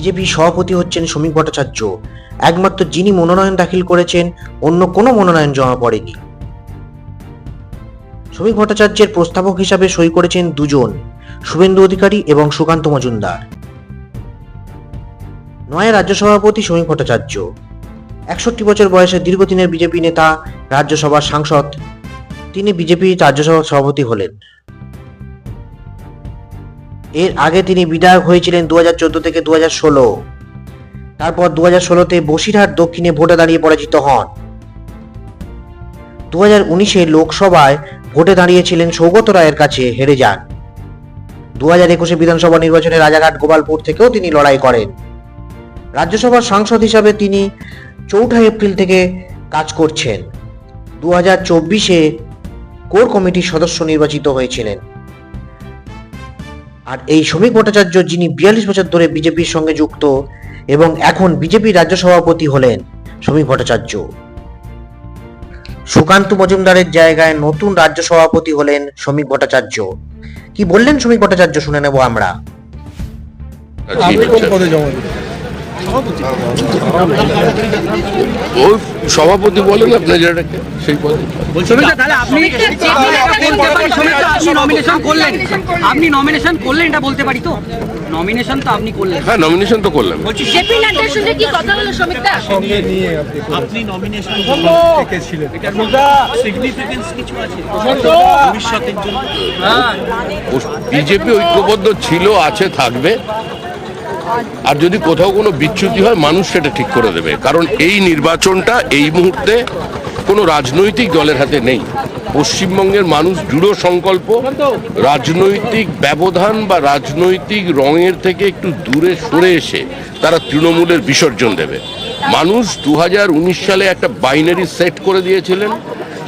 BJP সভাপতি হচ্ছেন শ্রমিক ভট্টাচার্য। একমাত্র যিনি মনোনয়ন দাখিল করেছেন, অন্য কোনো মনোনয়ন জমা পড়েনি। শ্রমিক ভট্টাচার্যের প্রস্তাবক হিসাবে সই করেছেন দুজন, শুভেন্দু অধিকারী এবং সুকান্ত মজুমদার। নয় রাজ্য সভাপতি শ্রমিক ভট্টাচার্য। একষট্টি বছর বয়সে দীর্ঘদিনের বিজেপি নেতা, রাজ্যসভার সাংসদ। তিনি বিজেপি রাজ্যসভার সভাপতি হলেন। এর আগে তিনি বিধায়ক হয়েছিলেন দু হাজার চোদ্দ থেকে দু হাজার ষোলো। তারপর দু হাজার ষোলোতে বসিরহাট দক্ষিণে ভোটে দাঁড়িয়ে পরাজিত হন। দু হাজার উনিশে লোকসভায় ভোটে দাঁড়িয়েছিলেন সৌগত রায়ের কাছে হেরে যান। দু হাজার একুশে বিধানসভা নির্বাচনে রাজাঘাট গোপালপুর থেকেও তিনি লড়াই করেন। রাজ্যসভার সাংসদ হিসাবে তিনি চৌঠা এপ্রিল থেকে কাজ করছেন। দু হাজার চব্বিশে কোর কমিটির সদস্য নির্বাচিত হয়েছিলেন। আর এই শ্রমিক ভট্টাচার্য যিনি বিয়াল্লিশ বছর ধরে বিজেপির সঙ্গে যুক্ত এবং এখন বিজেপি রাজ্য সভাপতি হলেন শ্রমিক ভট্টাচার্য। সুকান্ত মজুমদারের জায়গায় নতুন রাজ্য সভাপতি হলেন শ্রমিক ভট্টাচার্য। কি বললেন শ্রমিক ভট্টাচার্য শুনে নেব আমরা? ওই সভাপতি বলেন আপনি যেটাকে সেই পদে। আপনি নমিনেশন করলেন। আপনি নমিনেশন করলেন এটা বলতে পারি তো? নমিনেশন তো আপনি করলেন। হ্যাঁ নমিনেশন তো করলাম জেপি নাড্ডার সঙ্গে কি কথা হলো শ্রমিকদা সঙ্গে আপনি নমিনেশন থেকে ছিলেন সিগনিফিকেন্স কিছু আছে? ভবিষ্যতের জন্য। বিজেপি ঐক্যবদ্ধ ছিল আছে থাকবে। আর যদি কোথাও কোনো বিচ্যুতি হয়, মানুষ সেটা ঠিক করে দেবে। কারণ এই নির্বাচনটা এই মুহূর্তে কোনো রাজনৈতিক দলের হাতে নেই। পশ্চিমবঙ্গের মানুষ দৃঢ় সংকল্প, রাজনৈতিক ব্যবধান বা রাজনৈতিক রঙের থেকে একটু দূরে সরে এসে তারা তৃণমূলের বিসর্জন দেবে। মানুষ দু হাজার উনিশ সালে একটা বাইনারি সেট করে দিয়েছিলেন।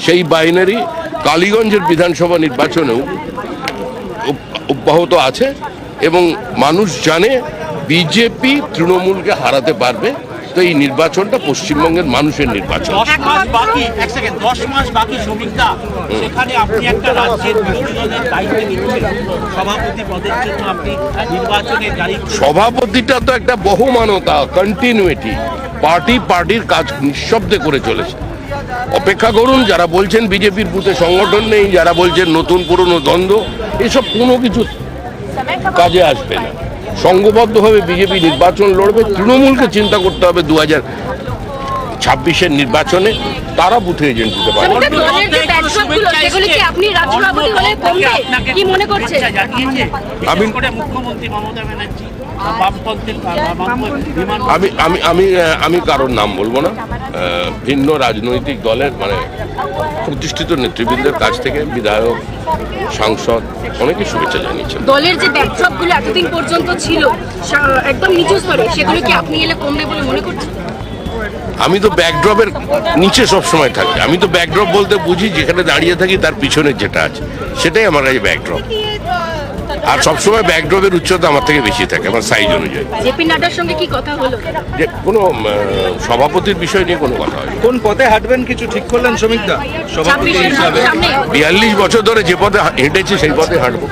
সেই বাইনারি কালীগঞ্জের বিধানসভা নির্বাচনেও অব্যাহত আছে এবং মানুষ জানে বিজেপি তৃণমূলকে হারাতে পারবে তো এই নির্বাচনটা পশ্চিমবঙ্গের মানুষের নির্বাচন। সেখানে আপনি একটা রাজ্যের সভাপতি পদের জন্য আপনি সভাপতিটা তো একটা বহুমানতা কন্টিনিউটি পার্টি পার্টির কাজ নিঃশব্দে করে চলেছে। অপেক্ষা করুন যারা বলছেন বিজেপির বুথে সংগঠন নেই যারা বলছেন নতুন পুরনো দ্বন্দ্ব এসব কোনো কিছু কাজে আসবে না। সংঘবদ্ধভাবে বিজেপি নির্বাচন লড়বে তৃণমূলকে চিন্তা করতে হবে দু হাজার ছাব্বিশের নির্বাচনে তারা বুথে এজেন্ট দিতে মনে জানিয়েছে আমি- আমি আমি আমি কারোর নাম বলব না। ভিন্ন রাজনৈতিক দলের মানে প্রতিষ্ঠিত নেতৃবৃন্দের কাছ থেকে বিধায়ক সাংসদ অনেকে শুভেচ্ছা জানিয়েছেন। দলের যে ব্যাকড্রপগুলো এতদিন পর্যন্ত ছিল একদম নিচু স্তরে সেগুলো কি আপনি এলে কমবে বলে মনে করছেন? আমি তো ব্যাকড্রপের নিচে সব সময় থাকি। আমি তো ব্যাকড্রপ বলতে বুঝি যেখানে দাঁড়িয়ে থাকি তার পিছনে যেটা আছে সেটাই আমার কাছে ব্যাকড্রপ। আর সবসময় ব্যাকড্রপের উচ্চতা আমার থেকে বেশি থাকে আমার সাইজ অনুযায়ী। জেপি নাড্ডার সঙ্গে কি কথা হলো? যে কোনো সভাপতির বিষয় নিয়ে কোনো কথা হয় কোন পথে হাঁটবেন কিছু ঠিক করলেন শ্রমিকদা? সভাপতি হিসাবে। বিয়াল্লিশ বছর ধরে যে পথে হেঁটেছি সেই পথে হাঁটবো।